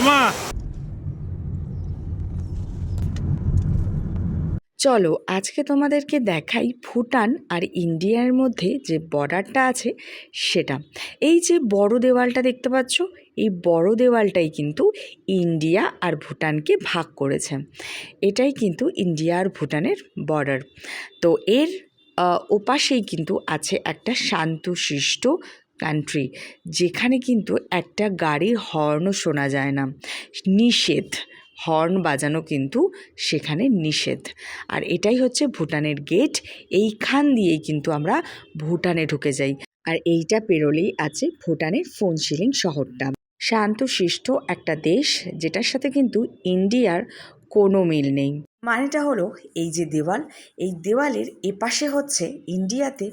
এমা চলো, আজকে তোমাদেরকে দেখাই ভুটান আর ইন্ডিয়ার মধ্যে যে বর্ডারটা আছে সেটা। এই যে বড় দেওয়ালটা দেখতে পাচ্ছ, এই বড় দেওয়ালটাই কিন্তু ইন্ডিয়া আর ভুটানকে ভাগ করেছে। এটাই কিন্তু ইন্ডিয়া আর ভুটানের বর্ডার। তো এর ওপাশেই কিন্তু আছে একটা শান্তশিষ্ট কান্ট্রি যেখানে কিন্তু একটা গাড়ির হর্নও শোনা যায় না। নিষেধ হর্ন বাজানো কিন্তু সেখানে নিষেধ। আর এটাই হচ্ছে ভুটানের গেট এইখান দিয়েই কিন্তু আমরা ভুটানে ঢুকে যাই। আর এইটা পেরোলেই আছে ভুটানের ফোনশিলিং শহরটা। শান্তশিষ্ট একটা দেশ, যেটার সাথে কিন্তু ইন্ডিয়ার কোনো মিল নেই। মানেটা হলো এই যে দেওয়াল, এই দেওয়ালের এপাশে হচ্ছে ইন্ডিয়াতে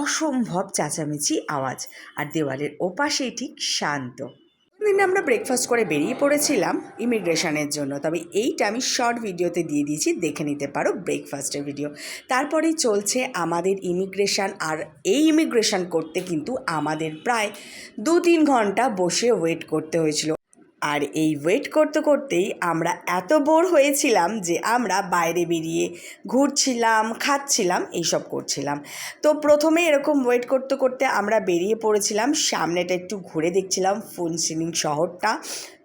অসম্ভব চেঁচামেচি আওয়াজ। আর দেওয়ালের ওপাশেই ঠিক শান্ত। দিন আমরা ব্রেকফাস্ট করে বেরিয়ে পড়েছিলাম ইমিগ্রেশনের জন্য, তবে এইটা আমি শর্ট ভিডিওতে দিয়ে দিয়েছি, দেখে নিতে পারো ব্রেকফাস্টের ভিডিও তারপরেই চলছে আমাদের ইমিগ্রেশন, আর এই ইমিগ্রেশন করতে কিন্তু আমাদের প্রায় দু তিন ঘণ্টা বসে ওয়েট করতে হয়েছিল। আর এই ওয়েট করতে করতেই আমরা এত বোর হয়েছিলাম যে আমরা বাইরে বেরিয়ে ঘুরছিলাম, খাচ্ছিলাম, এইসব করছিলাম। তো প্রথমে এরকম ওয়েট করতে করতে আমরা বেরিয়ে পড়েছিলাম, সামনেটা একটু ঘুরে দেখছিলাম ফুনসিলিং শহরটা।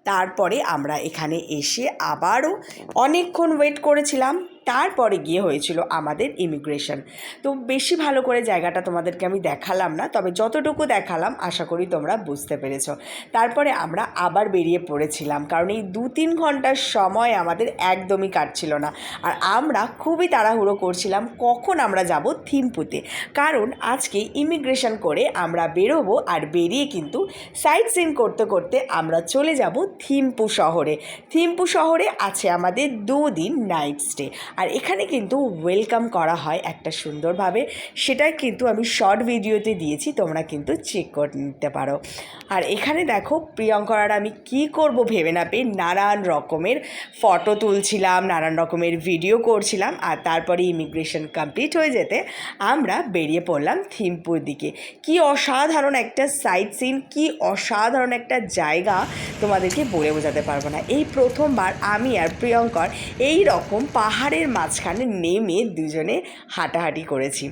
তারপরে আমরা এখানে এসে আবারও অনেকক্ষণ ওয়েট করেছিলাম। তারপরে গিয়ে হয়েছিল আমাদের ইমিগ্রেশন তো বেশি ভালো করে জায়গাটা তোমাদেরকে আমি দেখালাম না, তবে যতটুকু দেখালাম আশা করি তোমরা বুঝতে পেরেছ। তারপরে আমরা আবার বেরিয়ে পড়েছিলাম, কারণ এই দু তিন ঘণ্টার সময় আমাদের একদমই কাটছিল না। আর আমরা খুবই তাড়াহুড়ো করছিলাম কখন আমরা যাব থিম্পুতে, কারণ আজকে ইমিগ্রেশন করে আমরা বেরোবো আর বেরিয়ে কিন্তু সাইট সিন করতে করতে আমরা চলে যাব থিম্পু শহরে। থিম্পু শহরে আছে আমাদের দুদিন নাইট স্টে আর এখানে কিন্তু ওয়েলকাম করা হয় একটা সুন্দরভাবে। সেটা কিন্তু আমি শর্ট ভিডিওতে দিয়েছি, তোমরা কিন্তু চেক করে নিতে পারো। আর এখানে দেখো প্রিয়ঙ্কর আর আমি কি করব ভেবে না পেয়ে নানান রকমের ফটো তুলছিলাম, নানান রকমের ভিডিও করছিলাম, আর তারপরে ইমিগ্রেশন কমপ্লিট হয়ে যেতে আমরা বেরিয়ে পড়লাম থিম্পুর দিকে। কি অসাধারণ একটা সাইট সিন কি অসাধারণ একটা জায়গা তোমাদেরকে বলে বোঝাতে পারব না। এই প্রথমবার আমি আর প্রিয়ঙ্কর এই রকম পাহাড়ের মাঝখানে নেমে দুজনে হাঁটাহাঁটি করেছি।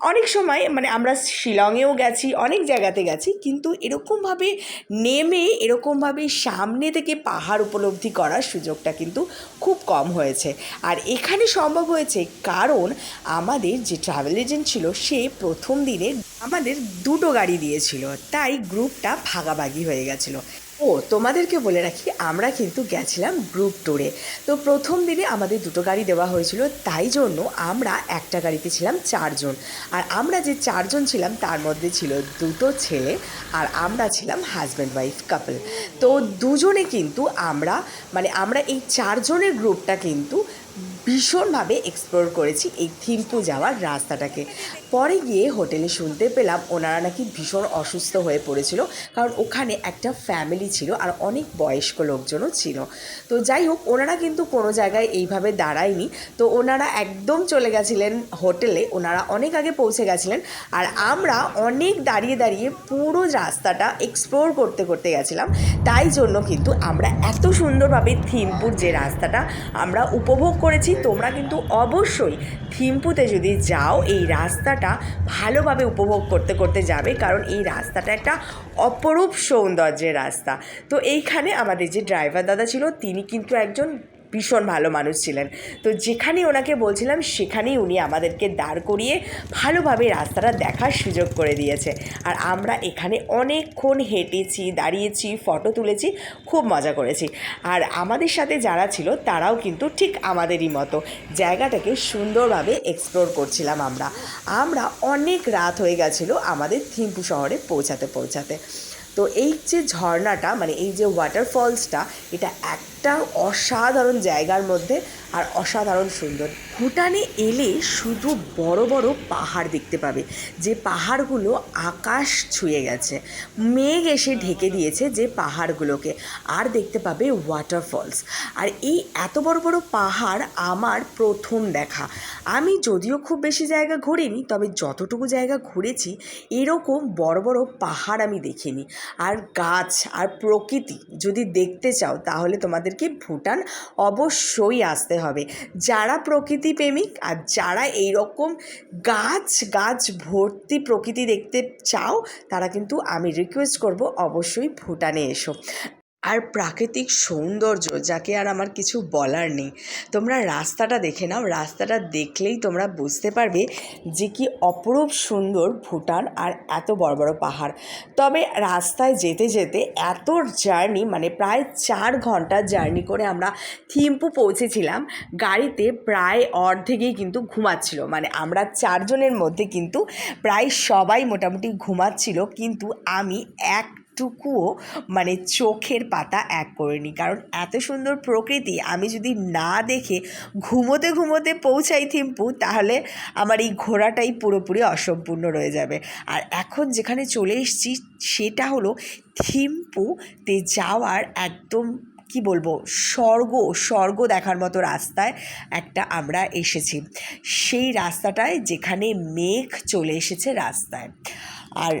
অনেক সময় মানে আমরা শিলংয়েও গেছি, অনেক জায়গাতে গেছি, কিন্তু এরকমভাবে নেমে, এরকমভাবে সামনে থেকে পাহাড় উপলব্ধি করার সুযোগটা কিন্তু খুব কম হয়েছে। আর এখানে সম্ভব হয়েছে কারণ আমাদের যে ট্রাভেল এজেন্ট ছিল, সে প্রথম দিনে আমাদের দুটো গাড়ি দিয়েছিল, তাই গ্রুপটা ভাগাভাগি হয়ে গেছিল। ও, তোমাদেরকে বলে রাখি, আমরা কিন্তু গেছিলাম গ্রুপ ট্যুরে তো প্রথম দিনে আমাদের দুটো গাড়ি দেওয়া হয়েছিল, তাই জন্য আমরা একটা গাড়িতে ছিলাম চারজন। আর আমরা যে চারজন ছিলাম, তার মধ্যে ছিল দুটো ছেলে আর আমরা ছিলাম হাজব্যান্ড ওয়াইফ কাপল তো দুজনে কিন্তু আমরা মানে আমরা এই চারজনের গ্রুপটা কিন্তু ভীষণভাবে এক্সপ্লোর করেছি এই থিম্পু যাওয়ার রাস্তাটাকে। পরে গিয়ে হোটেলে শুনতে পেলাম, ওনারা নাকি ভীষণ অসুস্থ হয়ে পড়েছিল, কারণ ওখানে একটা ফ্যামিলি ছিল আর অনেক বয়স্ক লোকজনও ছিল। তো যাই হোক, ওনারা কিন্তু কোনো জায়গায় এইভাবে দাঁড়ায়নি। তো ওনারা একদম চলে গেছিলেন হোটেলে, ওনারা অনেক আগে পৌঁছে গেছিলেন আর আমরা অনেক দাঁড়িয়ে দাঁড়িয়ে পুরো রাস্তাটা এক্সপ্লোর করতে করতে গেছিলাম। তাই জন্য কিন্তু আমরা এত সুন্দরভাবে থিমপুর যে রাস্তাটা আমরা উপভোগ করেছি তোমরা কিন্তু অবশ্যই থিম্পুতে যদি যাও, এই রাস্তাটা ভালোভাবে উপভোগ করতে করতে যাবে, কারণ এই রাস্তাটা একটা অপরূপ সৌন্দর্যের রাস্তা। তো এইখানে আমাদের যে ড্রাইভার দাদা ছিল, তিনি কিন্তু একজন ভীষণ ভালো মানুষ ছিলেন। তো যেখানে ওনাকে বলছিলাম, সেখানেই উনি আমাদেরকে দাঁড় করিয়ে ভালোভাবে রাস্তাটা দেখার সুযোগ করে দিয়েছে। আর আমরা এখানে অনেকক্ষণ হেঁটেছি, দাঁড়িয়েছি, ফটো তুলেছি, খুব মজা করেছি। আর আমাদের সাথে যারা ছিল, তারাও কিন্তু ঠিক আমাদেরই মতো। জায়গাটাকে সুন্দরভাবে এক্সপ্লোর করছিলাম আমরা। আমরা অনেক রাত হয়ে গেছিল আমাদের থিম্পু শহরে পৌঁছাতে পৌঁছাতে। তো এই যে ঝর্ণাটা মানে এই যে ওয়াটারফলসটা এটা একটা অসাধারণ জায়গার মধ্যে আর অসাধারণ সুন্দর। ভুটানে এলে শুধু বড় বড় পাহাড় দেখতে পাবে, যে পাহাড়গুলো আকাশ ছুঁয়ে গেছে। মেঘ এসে ঢেকে দিয়েছে যে পাহাড়গুলোকে, আর দেখতে পাবে ওয়াটারফলস আর এই এত বড় বড় পাহাড় আমার প্রথম দেখা। আমি যদিও খুব বেশি জায়গা ঘুরিনি, তবে যতটুকু জায়গা ঘুরেছি, এরকম বড় বড় পাহাড় আমি দেখিনি। আর গাছ আর প্রকৃতি যদি দেখতে চাও, তাহলে তোমাদেরকে ভুটান অবশ্যই আসতে হবে। যারা প্রকৃতি প্রেমিক আর যারা এই রকম গাছ গাছ ভর্তি প্রকৃতি দেখতে চাও, তারা কিন্তু আমি রিকোয়েস্ট করব অবশ্যই ভুটানে এসো। আর প্রাকৃতিক সৌন্দর্য, যাকে আর আমার কিছু বলার নেই। তোমরা রাস্তাটা দেখে নাও। রাস্তাটা দেখলেই তোমরা বুঝতে পারবে যে কি অপরূপ সুন্দর ভুটান আর এত বড় বড় পাহাড়। তবে রাস্তায় যেতে যেতে এত জার্নি মানে প্রায় চার ঘণ্টা জার্নি করে আমরা থিম্পু পৌঁছেছিলাম। গাড়িতে প্রায় অর্ধেকেই কিন্তু ঘুমাচ্ছিল। মানে আমরা চারজনের মধ্যে কিন্তু প্রায় সবাই মোটামুটি ঘুমাচ্ছিল। কিন্তু আমি এক টুকুও মানে চোখের পাতা এক করিনি। কারণ এত সুন্দর প্রকৃতি, আমি যদি না দেখে ঘুমোতে ঘুমোতে পৌঁছাই থিম্পু, তাহলে আমার এই ঘোরাটাই পুরোপুরি অসম্পূর্ণ রয়ে যাবে। আর এখন যেখানে চলে এসেছি, সেটা হলো থিম্পুতে যাওয়ার একদম, কি বলব, স্বর্গ স্বর্গ দেখার মতো রাস্তায় একটা আমরা এসেছি। সেই রাস্তাটায় যেখানে মেঘ চলে এসেছে রাস্তায়। আর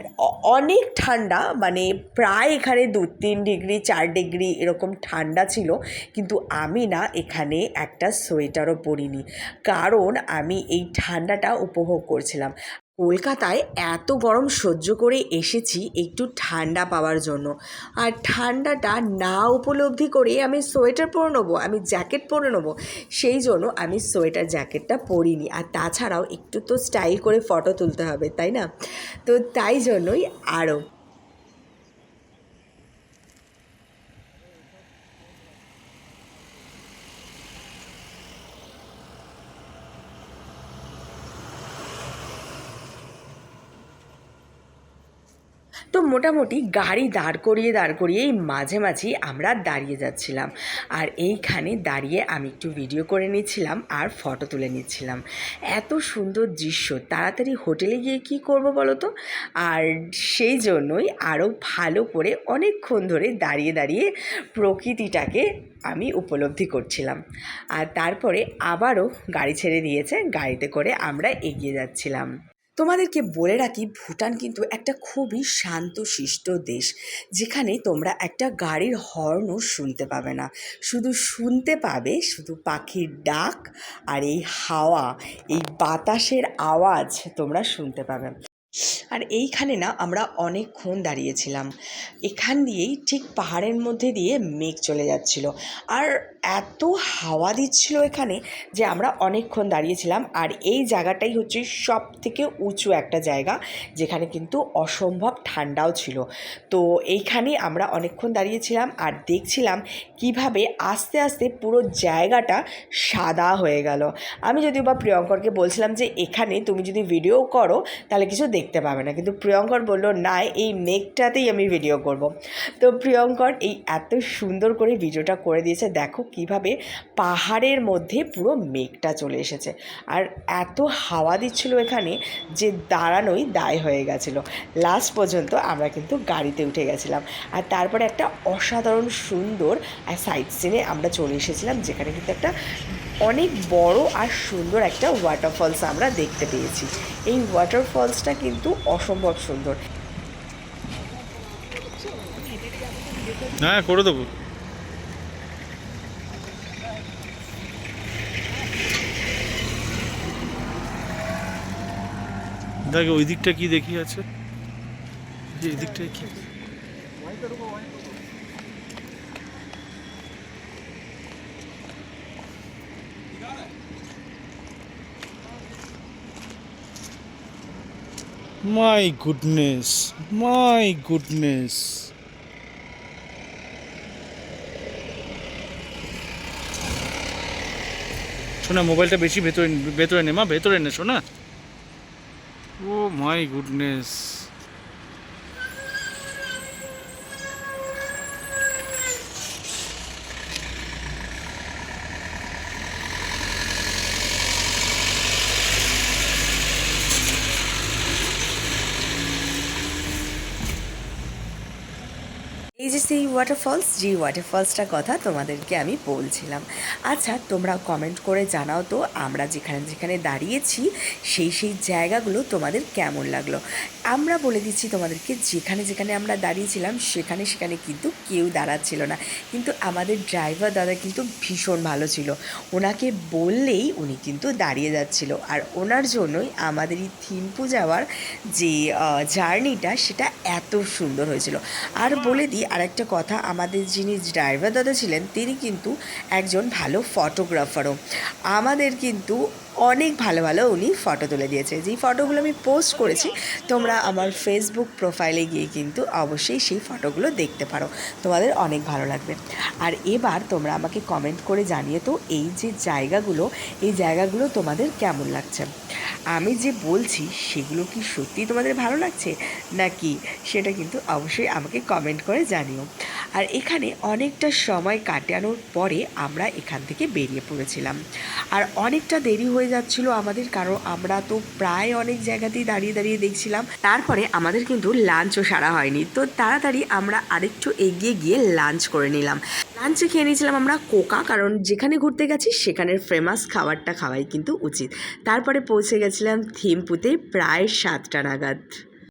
অনেক ঠান্ডা মানে প্রায় এখানে দু তিন ডিগ্রি, চার ডিগ্রি এরকম ঠান্ডা ছিল, কিন্তু আমি না এখানে একটা সোয়েটারও পরিনি। কারণ আমি এই ঠান্ডাটা উপভোগ করছিলাম। কলকাতায় এত গরম সহ্য করে এসেছি একটু ঠান্ডা পাওয়ার জন্য। আর ঠান্ডাটা না উপলব্ধি করে আমি সোয়েটার পরে নেব, আমি জ্যাকেট পরে নেব। সেই জন্য আমি সোয়েটার জ্যাকেটটা পরিনি। আর তাছাড়াও একটু তো স্টাইল করে ফটো তুলতে হবে, তাই না? তো তাই জন্যই আরও তো মোটামুটি গাড়ি দাঁড় করিয়ে দাঁড় করিয়ে এই মাঝে মাঝেই আমরা দাঁড়িয়ে যাচ্ছিলাম। আর এইখানে দাঁড়িয়ে আমি একটু ভিডিও করে নিচ্ছিলাম আর ফটো তুলে নিচ্ছিলাম। এত সুন্দর দৃশ্য। তাড়াতাড়ি হোটেলে গিয়ে কি করব বলো তো? আর সেই জন্যই আরও ভালো করে অনেকক্ষণ ধরে দাঁড়িয়ে দাঁড়িয়ে প্রকৃতিটাকে আমি উপলব্ধি করছিলাম। আর তারপরে আবারও গাড়ি ছেড়ে দিয়েছে। গাড়িতে করে আমরা এগিয়ে যাচ্ছিলাম। তোমাদেরকে বলে রাখি, ভুটান কিন্তু একটা খুবই শান্ত শিষ্ট দেশ, যেখানে তোমরা একটা গাড়ির হর্নও শুনতে পাবে না। শুধু শুনতে পাবে শুধু পাখির ডাক আর এই হাওয়া, এই বাতাসের আওয়াজ তোমরা শুনতে পাবে। আর এইখানে না আমরা অনেকক্ষণ দাঁড়িয়েছিলাম। এখান দিয়েই ঠিক পাহাড়ের মধ্যে দিয়ে মেঘ চলে যাচ্ছিল। আর এত হাওয়া দিচ্ছিল এখানে যে আমরা অনেকক্ষণ দাঁড়িয়েছিলাম। আর এই জায়গাটাই হচ্ছে সব থেকে উঁচু একটা জায়গা, যেখানে কিন্তু অসম্ভব ঠান্ডাও ছিল। তো এইখানে আমরা অনেকক্ষণ দাঁড়িয়েছিলাম আর দেখছিলাম কীভাবে আস্তে আস্তে পুরো জায়গাটা সাদা হয়ে গেল। আমি যদিও বা প্রিয়ঙ্করকে বলছিলাম যে, এখানে তুমি যদি ভিডিও করো, তাহলে কিছু দেখতে পাবে না। কিন্তু প্রিয়ঙ্কর বলল, না, এই মেঘটাতেই আমি ভিডিও করব। তো প্রিয়ঙ্কর এই এত সুন্দর করে ভিডিওটা করে দিয়েছে। দেখো কীভাবে পাহাড়ের মধ্যে পুরো মেঘটা চলে এসেছে। আর এত হাওয়া দিচ্ছিল এখানে যে দাঁড়ানোই দায় হয়ে গেছিল। লাস্ট পর্যন্ত আমরা কিন্তু গাড়িতে উঠে গেছিলাম। আর তারপরে একটা অসাধারণ সুন্দর সাইড সিনে আমরা চলে এসেছিলাম, যেখানে কিন্তু একটা অনেক বড় আর সুন্দর একটা ওয়াটারফলস আমরা দেখতে পেয়েছি। এই ওয়াটারফলসটা কিন্তু অসম্ভব সুন্দর। হ্যাঁ করে দেবো। দেখ, ওই দিকটা কি দেখি আছে? এই দিকটায় কি? মাই গুডনেস মাই গুডনেস শোনা, মোবাইলটা বেশি ভেতরে ভেতরে নে মা, ভেতরে নে শোনা। ও মাই গুডনেস এই যে সেই ওয়াটারফলস যে ওয়াটারফলসটার কথা তোমাদেরকে আমি বলছিলাম। আচ্ছা তোমরা কমেন্ট করে জানাও তো আমরা যেখানে যেখানে দাঁড়িয়েছি, সেই সেই জায়গাগুলো তোমাদের কেমন লাগল। আমরা বলে দিচ্ছি তোমাদেরকে, যেখানে যেখানে আমরা দাঁড়িয়েছিলাম, সেখানে সেখানে কিন্তু কেউ দাঁড়াচ্ছিল না। কিন্তু আমাদের ড্রাইভার দাদা কিন্তু ভীষণ ভালো ছিল। ওনাকে বললেই উনি কিন্তু দাঁড়িয়ে যাচ্ছিল। আর ওনার জন্যই আমাদের এই থিম্পু যাওয়ার যে জার্নিটা সেটা এত সুন্দর হয়েছিল। আর বলে দিই, আরেকটা কথা আমাদের যিনি ড্রাইভার দাদা ছিলেন তিনি কিন্তু একজন ভালো ফটোগ্রাফারও আমাদের কিন্তু অনেক ভালো ভালো উনি ফটো তুলে দিয়েছে। যেই ফটোগুলো আমি পোস্ট করেছি, তোমরা আমার ফেসবুক প্রোফাইলে গিয়ে কিন্তু অবশ্যই সেই ফটোগুলো দেখতে পারো। তোমাদের অনেক ভালো লাগবে। আর এবার তোমরা আমাকে কমেন্ট করে জানিয়ে তো এই যে জায়গাগুলো, এই জায়গাগুলো তোমাদের কেমন লাগছে? আমি যে বলছি, সেগুলো কি সত্যি তোমাদের ভালো লাগছে? নাকি সেটা কিন্তু অবশ্যই আমাকে কমেন্ট করে জানিও। আর এখানে অনেকটা সময় কাটানোর পরে আমরা এখান থেকে বেরিয়ে পড়েছিলাম। আর অনেকটা দেরি হয়ে যাচ্ছিল আমাদের, কারণ আমরা তো প্রায় অনেক জায়গাতেই দাঁড়িয়ে দাঁড়িয়ে দেখছিলাম। তারপরে আমাদের কিন্তু লাঞ্চও সারা হয়নি। তো তাড়াতাড়ি আমরা আরেকটু এগিয়ে গিয়ে লাঞ্চ করে নিলাম। লাঞ্চে খেয়ে নিয়েছিলাম আমরা কোকা, কারণ যেখানে ঘুরতে গেছি সেখানের ফেমাস খাবারটা খাওয়াই কিন্তু উচিত। তারপরে পৌঁছে গেছিলাম থিম্পুতে প্রায় সাতটা নাগাদ।